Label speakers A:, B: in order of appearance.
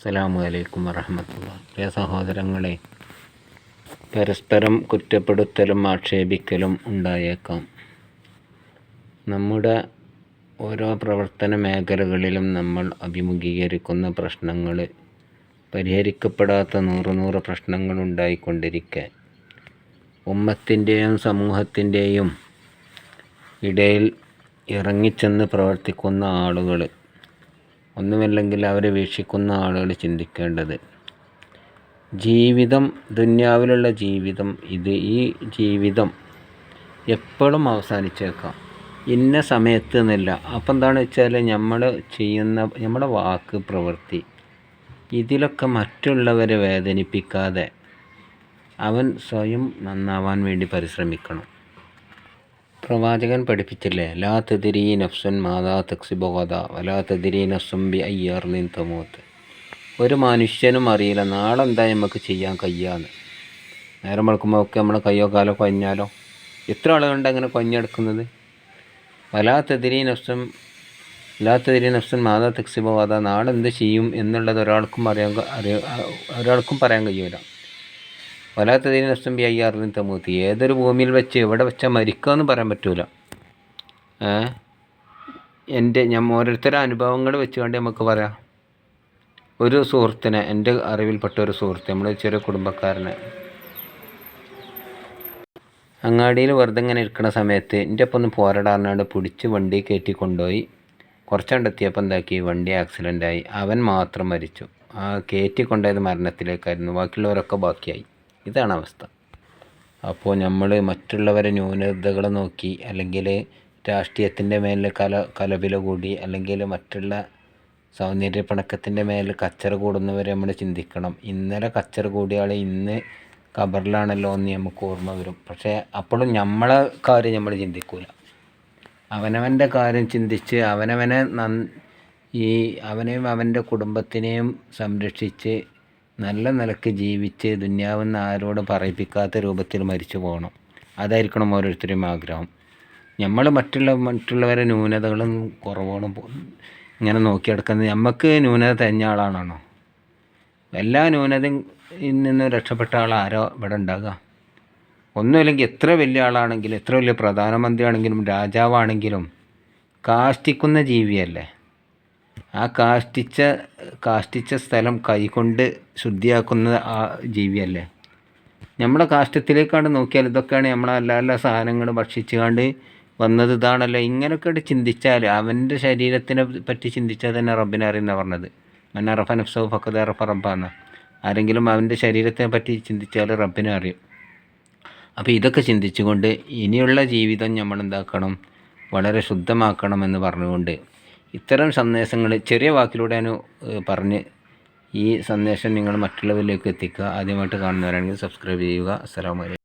A: അസ്സലാമു അലൈക്കും വറഹമത്തുള്ള. പ്രിയ സഹോദരങ്ങളെ പരസ്പരം കുറ്റപ്പെടുത്തലും ആക്ഷേപിക്കലും ഉണ്ടായേക്കാം. നമ്മുടെ ഓരോ പ്രവർത്തന മേഖലകളിലും നമ്മൾ അഭിമുഖീകരിക്കുന്ന പ്രശ്നങ്ങൾ പരിഹരിക്കപ്പെടാത്ത നൂറ് നൂറ് പ്രശ്നങ്ങൾ ഉണ്ടായിക്കൊണ്ടിരിക്കെ. ഉമ്മത്തിന്റെയും സമൂഹത്തിന്റെയും ഇടയിൽ ഇറങ്ങിച്ചെന്ന് പ്രവർത്തിക്കുന്ന ആളുകൾ ഒന്നുമല്ലെങ്കിൽ അവരെ വീക്ഷിക്കുന്ന ആളുകൾ ചിന്തിക്കേണ്ടത്. ജീവിതം ദുന്യാവിലുള്ള ജീവിതം ഇത് ഈ ജീവിതം എപ്പോഴും അവസാനിച്ചേക്കാം. ഇന്ന സമയത്ത് എന്നില്ല. അപ്പം എന്താണെന്ന് വെച്ചാൽ നമ്മൾ ചെയ്യുന്ന നമ്മുടെ വാക്ക് പ്രവൃത്തി ഇതിലൊക്കെ മറ്റുള്ളവരെ വേദനിപ്പിക്കാതെ അവൻ സ്വയം നന്നാവാൻ വേണ്ടി പരിശ്രമിക്കണം. പ്രവാചകൻ പഠിപ്പിച്ചില്ലേ? ലാ തതിരി നഫ്സുൻ മാതാ തക്സിബോധ വലാ തതിരി നഫ്സും ബി അയ്യാർ നിൻ തമൂത്ത്. ഒരു മനുഷ്യനും അറിയില്ല. നാളെ എന്താ നമുക്ക് ചെയ്യാൻ കഴിയാന്ന് നേരം വെളുക്കുമ്പോൾ ഒക്കെ നമ്മുടെ കയ്യോ കാലോ കൊഞ്ഞാലോ എത്ര ആളുകളുണ്ട് അങ്ങനെ കൊഞ്ഞെടുക്കുന്നത് വലാ തതിരി നഫ്സും ലാ തതിരി നഫ്സുൻ മാതാ തക്സിബോധ നാളെ എന്ത് ചെയ്യും എന്നുള്ളത് ഒരാൾക്കും അറിയാൻ അറിയ ഒരാൾക്കും പറയാൻ കഴിയില്ല വലാത്തതിന് നഷ്ടം ബി അയ്യാറിന് തമൂത്തി ഏതൊരു ഭൂമിയിൽ വെച്ച് എവിടെ വെച്ചാൽ മരിക്കാമെന്ന് പറയാൻ പറ്റൂല. എന്റെ ഞാൻ ഓരോരുത്തരുടെ അനുഭവങ്ങൾ വെച്ചുകൊണ്ട് നമുക്ക് പറയാം. ഒരു സുഹൃത്തിനെ എന്റെ അറിവിൽപ്പെട്ട ഒരു സുഹൃത്ത് നമ്മുടെ ചെറിയ കുടുംബക്കാരനെ. അങ്ങാടിയിൽ വെറുതെ ഇങ്ങനെ ഇരിക്കുന്ന സമയത്ത് എന്റെ ഒപ്പം ഒന്ന് പോരാടാറിനാണ്ട് പിടിച്ച് വണ്ടി കയറ്റി കൊണ്ടുപോയി കുറച്ചുകൊണ്ടെത്തിയപ്പോൾ എന്താക്കി? വണ്ടി ആക്സിഡന്റായി അവൻ മാത്രം മരിച്ചു. ആ കയറ്റി കൊണ്ടുപോയത് മരണത്തിലേക്കായിരുന്നു. ബാക്കിയുള്ളവരൊക്കെ ബാക്കിയായി. ഇതാണ് അവസ്ഥ. അപ്പോൾ നമ്മൾ മറ്റുള്ളവരെ ന്യൂനതകൾ നോക്കി അല്ലെങ്കിൽ രാഷ്ട്രീയത്തിന്റെ മേലിൽ കല കലപില കൂടി അല്ലെങ്കിൽ മറ്റുള്ള സൗന്ദര്യ പിണക്കത്തിന്റെ മേലിൽ കച്ചറ കൂടുന്നവരെ നമ്മൾ ചിന്തിക്കണം. ഇന്നലെ കച്ചറ കൂടിയ ആൾ ഇന്ന് ഖബറിലാണല്ലോ എന്ന് നമുക്ക് ഓർമ്മ വരും. പക്ഷേ അപ്പോഴും നമ്മളെ കാര്യം നമ്മൾ ചിന്തിക്കൂല. അവനവന്റെ കാര്യം ചിന്തിച്ച് അവനവനെ ഈ അവനെയും അവന്റെ കുടുംബത്തിനെയും സംരക്ഷിച്ച് നല്ല നിലയ്ക്ക് ജീവിച്ച് ദുന്യാവെന്ന് ആരോട് പറയിപ്പിക്കാത്ത രൂപത്തിൽ മരിച്ചു പോകണം. അതായിരിക്കണം ഓരോരുത്തരും ആഗ്രഹം. നമ്മൾ മറ്റുള്ള മറ്റുള്ളവരെ ന്യൂനതകളും കുറവുകളും ഇങ്ങനെ നോക്കിയെടുക്കുന്നത്. നമുക്ക് ന്യൂനത തെഞ്ഞ ആളാണോ എല്ലാ ന്യൂനതയും നിന്ന് രക്ഷപ്പെട്ട ആൾ ആരോ ഇവിടെ ഉണ്ടാകുക ഒന്നുമില്ലെങ്കിൽ എത്ര വലിയ ആളാണെങ്കിലും എത്ര വലിയ പ്രധാനമന്ത്രിയാണെങ്കിലും രാജാവാണെങ്കിലും കാഷ്ടിക്കുന്ന ജീവിയല്ലേ? ആ കാഷ്ടിച്ച കാഷ്ടിച്ച സ്ഥലം കൈകൊണ്ട് ശുദ്ധിയാക്കുന്ന ആ ജീവിയല്ലേ? നമ്മുടെ കാഷ്ടത്തിലേക്കാണ്ട് നോക്കിയാൽ ഇതൊക്കെയാണ് നമ്മളെ എല്ലാ എല്ലാ സാധനങ്ങൾ ഭക്ഷിച്ചുകൊണ്ട് വന്നത് ഇതാണല്ലോ. ഇങ്ങനെയൊക്കെ ചിന്തിച്ചാൽ അവന്റെ ശരീരത്തിനെ പറ്റി ചിന്തിച്ചാൽ തന്നെ റബ്ബിനെ അറിയുന്ന പറഞ്ഞത്. മന്നറഫ നഫ്സോ ഫക്കത് അറഫ റബ്ബാന്ന്. ആരെങ്കിലും അവന്റെ ശരീരത്തെ പറ്റി ചിന്തിച്ചാൽ റബ്ബിനെ അറിയും. അപ്പോൾ ഇതൊക്കെ ചിന്തിച്ചുകൊണ്ട് ഇനിയുള്ള ജീവിതം നമ്മൾ എന്താക്കണം? വളരെ ശുദ്ധമാക്കണം ശുദ്ധമാക്കണമെന്ന് പറഞ്ഞുകൊണ്ട് ഇത്തരം സന്ദേശങ്ങൾ ചെറിയ വാക്കിലൂടെയാണ് പറഞ്ഞ് ഈ സന്ദേശം നിങ്ങൾ മറ്റുള്ളവരിലേക്ക് എത്തിക്കുക. ആദ്യമായിട്ട് കാണുന്നവരാണെങ്കിൽ സബ്സ്ക്രൈബ് ചെയ്യുക. അസ്സലാമു അലൈക്കും.